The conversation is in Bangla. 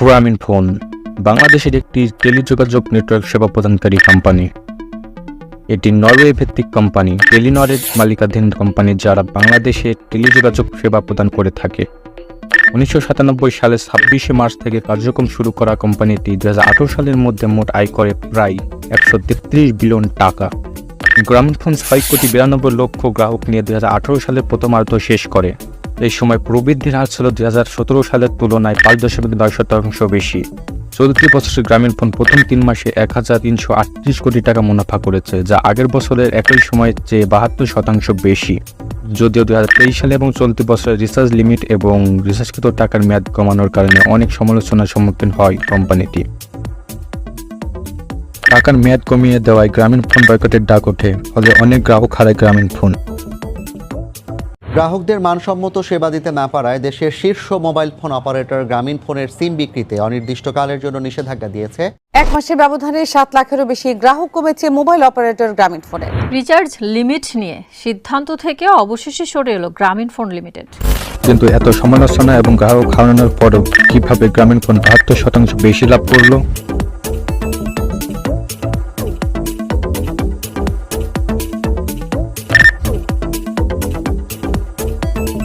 গ্রামীণ ফোন বাংলাদেশের একটি টেলিযোগাযোগ নেটওয়ার্ক সেবা প্রদানকারী কোম্পানি এটি নরওয়ে ভিত্তিক কোম্পানি টেলিনরের মালিকাধীন কোম্পানি যারা বাংলাদেশে টেলিযোগাযোগ সেবা প্রদান করে থাকে। উনিশশো সাতানব্বই সালের ছাব্বিশে মার্চ থেকে কার্যক্রম শুরু করা কোম্পানিটি দু হাজার আঠারো সালের মধ্যে মোট আয় করে প্রায় একশো তেত্রিশ বিলিয়ন টাকা। গ্রামীণ ফোন ছয় কোটি বিরানব্বই লক্ষ গ্রাহক নিয়ে দু সালের প্রথমার্ধ শেষ করে। এই সময় প্রবৃদ্ধির হার ছিল দুই হাজার সতেরো সালের তুলনায় পাঁচ দশমিক নয় শতাংশ বেশি। চলতি বছরের গ্রামীণ ফোন প্রথম তিন মাসে এক হাজার তিনশো আটত্রিশ কোটি টাকা মুনাফা করেছে, যা আগের বছরের একই সময়ের চেয়ে বাহাত্তর শতাংশ বেশি। যদিও দু হাজার তেইশ সালে এবং চলতি বছরের রিসার্চ লিমিট এবং রিসার্চকৃত টাকার মেয়াদ কমানোর কারণে অনেক সমালোচনার সম্মুখীন হয় কোম্পানিটি। টাকার মেয়াদ কমিয়ে দেওয়ায় গ্রামীণ ফোন বয়কটের ডাক ওঠে, ফলে অনেক গ্রাহক হারায় গ্রামীণ ফোন। গ্রাহকদের মানসম্মত সেবা দিতে না পারায় দেশের শীর্ষ মোবাইল ফোন অপারেটর গ্রামীণ ফোনের সিম বিক্রিতে অনির্দিষ্টকালের জন্য নিষেধাজ্ঞা দিয়েছে। এক মাসের ব্যবধানে সাত লাখেরও বেশি গ্রাহক কমেছে মোবাইল অপারেটর গ্রামীণ ফোনের রিচার্জ লিমিট নিয়ে সিদ্ধান্ত থেকে অবশেষে সরে এলো গ্রামীণ ফোন লিমিটেড। কিন্তু এত সমালোচনা এবং গ্রাহক হারানোর পরও কীভাবে গ্রামীণ ফোন বাহাত্তর শতাংশ বেশি লাভ করল?